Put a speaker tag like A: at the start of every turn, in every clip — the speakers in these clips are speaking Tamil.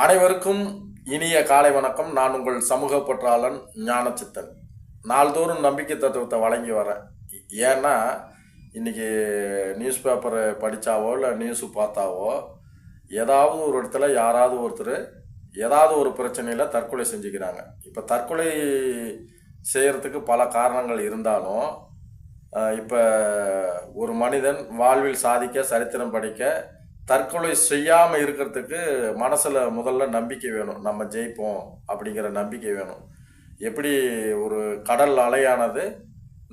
A: அனைவருக்கும் இனிய காலை வணக்கம். நான் உங்கள் சமூக பற்றாளன் ஞானச்சித்தன். நாள்தோறும் நம்பிக்கை தத்துவத்தை வழங்கி வரேன் ஏன்னா இன்றைக்கி நியூஸ் பேப்பரை படித்தாவோ இல்லை நியூஸு பார்த்தாவோ ஏதாவது ஒரு இடத்துல யாராவது ஒருத்தர் ஏதாவது ஒரு பிரச்சனையில் தற்கொலை செஞ்சுக்கிறாங்க. இப்போ தற்கொலை செய்கிறதுக்கு பல காரணங்கள் இருந்தாலும் இப்போ ஒரு மனிதன் வாழ்வில் சாதிக்க சரித்திரம் படிக்க தற்கொலை செய்யாமல் இருக்கிறதுக்கு மனசில் முதல்ல நம்பிக்கை வேணும். நம்ம ஜெயிப்போம் அப்படிங்கிற நம்பிக்கை வேணும். எப்படி ஒரு கடல் அலையானது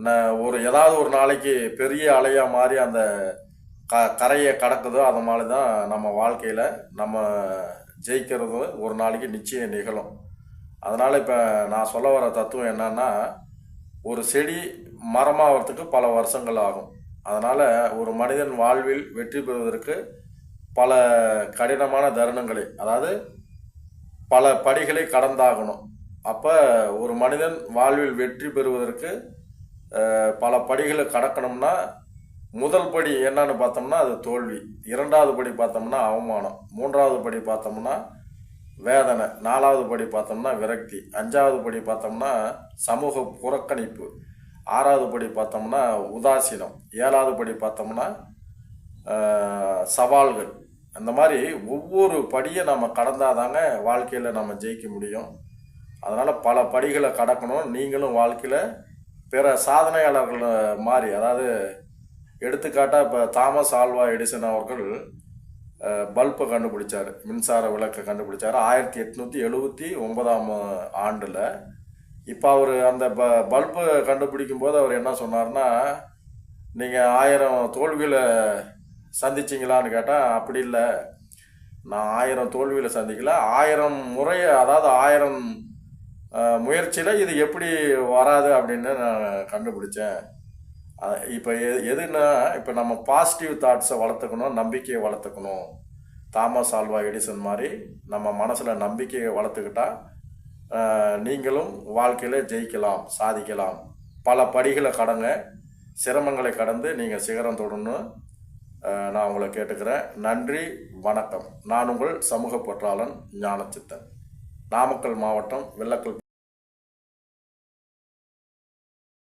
A: ந ஒரு ஏதாவது ஒரு நாளைக்கு பெரிய அலையாக மாறி அந்த க கரையை கடக்குதோ அது மாதிரி தான் நம்ம வாழ்க்கையில் நம்ம ஜெயிக்கிறது ஒரு நாளைக்கு நிச்சயம் நிகழும். அதனால் இப்போ நான் சொல்ல வர தத்துவம் என்னன்னா ஒரு செடி மரமாகிறதுக்கு பல வருஷங்கள் ஆகும். அதனால் ஒரு மனிதன் வாழ்வில் வெற்றி பெறுவதற்கு பல கடினமான தருணங்களை அதாவது பல படிகளை கடந்தாகணும். அப்போ ஒரு மனிதன் வாழ்வில் வெற்றி பெறுவதற்கு பல படிகளை கடக்கணும்னா முதல் படி என்னன்னு பார்த்தோம்னா அது தோல்வி. இரண்டாவது படி பார்த்தோம்னா அவமானம். மூன்றாவது படி பார்த்தோம்னா வேதனை. நாலாவது படி பார்த்தோம்னா விரக்தி. அஞ்சாவது படி பார்த்தோம்னா சமூக புறக்கணிப்பு. ஆறாவது படி பார்த்தோம்னா உதாசீனம். ஏழாவது படி பார்த்தோம்னா சவால்கள். அந்த மாதிரி ஒவ்வொரு படியை நம்ம கடந்தாதாங்க வாழ்க்கையில் நம்ம ஜெயிக்க முடியும். அதனால் பல படிகளை கடக்கணும். நீங்களும் வாழ்க்கையில் பிற சாதனையாளர்கள் மாதிரி அதாவது எடுத்துக்காட்டாக இப்போ தாமஸ் ஆல்வா எடிசன் அவர்கள் பல்பை கண்டுபிடிச்சார் மின்சார விளக்கை கண்டுபிடிச்சார். ஆயிரத்தி எட்நூற்றி எழுபத்தி ஒன்பதாம் ஆண்டில். இப்போ அவர் அந்த ப பல்பை கண்டுபிடிக்கும் போது அவர் என்ன சொன்னார்னா நீங்கள் ஆயிரம் தோல்வியில் சந்திச்சிங்களான்னு கேட்டால் அப்படி இல்லை. நான் ஆயிரம் தோல்வியில் சந்திக்கல. ஆயிரம் முறை அதாவது ஆயிரம் முயற்சியில் இது எப்படி வராது அப்படின்னு நான் கண்டுபிடிச்சேன். இப்போ எதுன்னா இப்போ நம்ம பாசிட்டிவ் தாட்ஸை வளர்த்துக்கணும் நம்பிக்கையை வளர்த்துக்கணும். தாமஸ் ஆல்வா எடிசன் மாதிரி நம்ம மனசில் நம்பிக்கையை வளர்த்துக்கிட்டா நீங்களும் வாழ்க்கையில் ஜெயிக்கலாம் சாதிக்கலாம். பல படிகளை கடங்க சிரமங்களை கடந்து நீங்கள் சிகரம் தொடணும். நான் உங்களை கேட்டுக்கிறேன். நன்றி வணக்கம். நான் உங்கள் சமூக பொற்றாளன் ஞானச்சித்தன். நாமக்கல் மாவட்டம் வெள்ளக்கல்